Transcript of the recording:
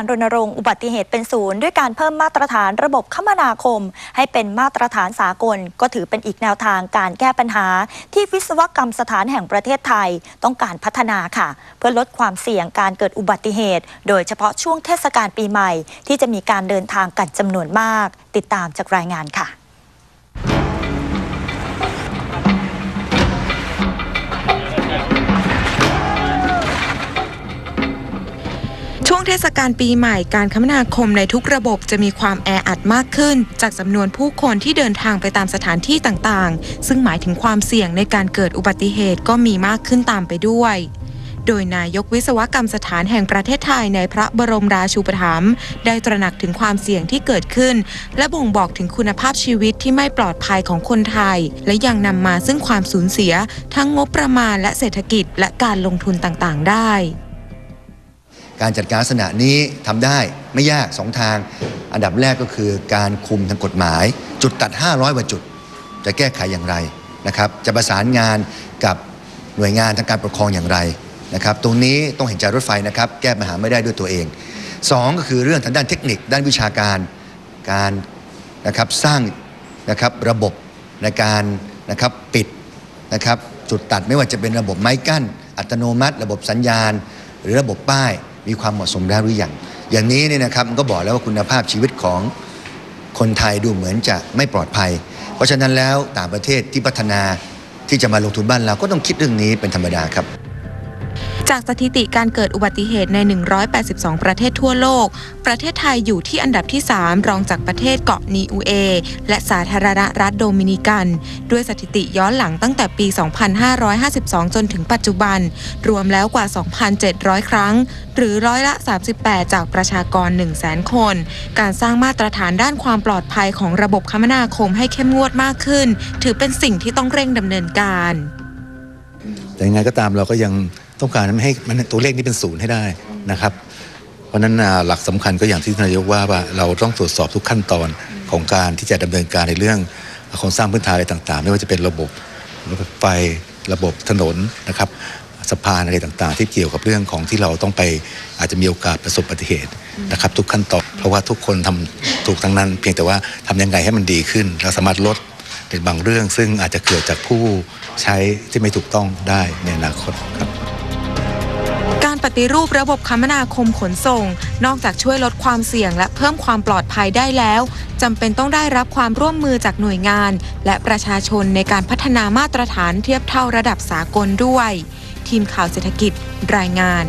การรณรงค์อุบัติเหตุเป็นศูนย์ด้วยการเพิ่มมาตรฐานระบบคมนาคม ให้เป็นมาตรฐานสากล ก็ถือเป็นอีกแนวทางการแก้ปัญหา ที่วิศวกรรมสถานแห่งประเทศไทย ต้องการพัฒนาค่ะ เพื่อลดความเสี่ยงการเกิดอุบัติเหตุ โดยเฉพาะช่วงเทศกาลปีใหม่ ที่จะมีการเดินทางกันจำนวนมาก ติดตามจากรายงานค่ะ ช่วงเทศกาลปีใหม่การคมนาคมในทุกระบบจะมีความแออัดมากขึ้น จากจำนวนผู้คนที่เดินทางไปตามสถานที่ต่างๆ ซึ่งหมายถึงความเสี่ยงในการเกิดอุบัติเหตุก็มีมากขึ้นตามไปด้วย โดยนายกวิศวกรรมสถานแห่งประเทศไทยในพระบรมราชูปถัมภ์ได้ตระหนักถึงความเสี่ยงที่เกิดขึ้น และบ่งบอกถึงคุณภาพชีวิตที่ไม่ปลอดภัยของคนไทย และยังนำมาซึ่งความสูญเสีย ทั้งงบประมาณและเศรษฐกิจและการลงทุนต่างๆ ได้ การจัดการลักษณะนี้ทำได้ไม่ยากสองทาง อันดับแรกก็คือการคุมทางกฎหมาย จุดตัด 500กว่าจุด จะแก้ไขอย่างไรนะครับ จะประสานงานกับหน่วยงานทางการปกครองอย่างไรนะครับ ตรงนี้ต้องเห็นใจรถไฟนะครับ แก้ปัญหาไม่ได้ด้วยตัวเองสองก็คือเรื่องทางด้านเทคนิค ด้านวิชาการการนะครับสร้างนะครับระบบในการนะครับปิดนะครับจุดตัดไม่ว่าจะเป็นระบบไม้กั้น อัตโนมัติ ระบบสัญญาณ หรือระบบป้าย มีความเหมาะสมแล้วหรือยังอย่างนี้เนี่ยนะครับมันก็บอกแล้วว่าคุณภาพชีวิตของคนไทยดูเหมือนจะไม่ปลอดภัย เพราะฉะนั้นแล้วต่างประเทศที่พัฒนาที่จะมาลงทุนบ้านเราก็ต้องคิดเรื่องนี้เป็นธรรมดาครับ จากสถิติการเกิดอุบัติเหตุใน 182 ประเทศทั่วโลก ประเทศไทยอยู่ที่อันดับที่ 3 รองจากประเทศเกาะนีอูเอ และสาธารณรัฐโดมินิกัน ด้วยสถิติย้อนหลังตั้งแต่ปี 2552 จนถึงปัจจุบัน รวมแล้วกว่า 2,700 ครั้ง หรือร้อยละ 38 จากประชากร 100,000 คน การสร้างมาตรฐานด้านความปลอดภัยของระบบคมนาคมให้เข้มงวดมากขึ้น ถือเป็นสิ่งที่ต้องเร่งดำเนินการ แต่ยังไงก็ตามเราก็ยัง ต้องการให้มันตัวเลขนี้เป็นศูนย์ให้ได้นะครับ เพราะฉะนั้นหลักสำคัญก็อย่างที่นายกว่าว่าเราต้องตรวจสอบทุกขั้นตอนของการที่จะดำเนินการในเรื่องโครงสร้างพื้นฐานอะไรต่างๆ ไม่ว่าจะเป็นระบบรถไฟระบบถนนนะครับสะพานอะไรต่างๆ ที่เกี่ยวกับเรื่องของที่เราต้องไปอาจจะมีโอกาสประสบอุบัติเหตุนะครับทุกขั้นตอนเพราะว่าทุกคนทำถูกทั้งนั้น เพียงแต่ว่าทำยังไงให้มันดีขึ้นเราสามารถลดในบางเรื่องซึ่งอาจจะเกิดจากผู้ใช้ที่ไม่ถูกต้องได้ในอนาคตครับ ฏิรูประบบคมนาคมขนส่ง นอกจากช่วยลดความเสี่ยงและเพิ่มความปลอดภัยได้แล้วจำเป็นต้องได้รับความร่วมมือจากหน่วยงาน และประชาชนในการพัฒนามาตรฐานเทียบเท่าระดับสากลด้วย ทีมข่าวเศรษฐกิจรายงาน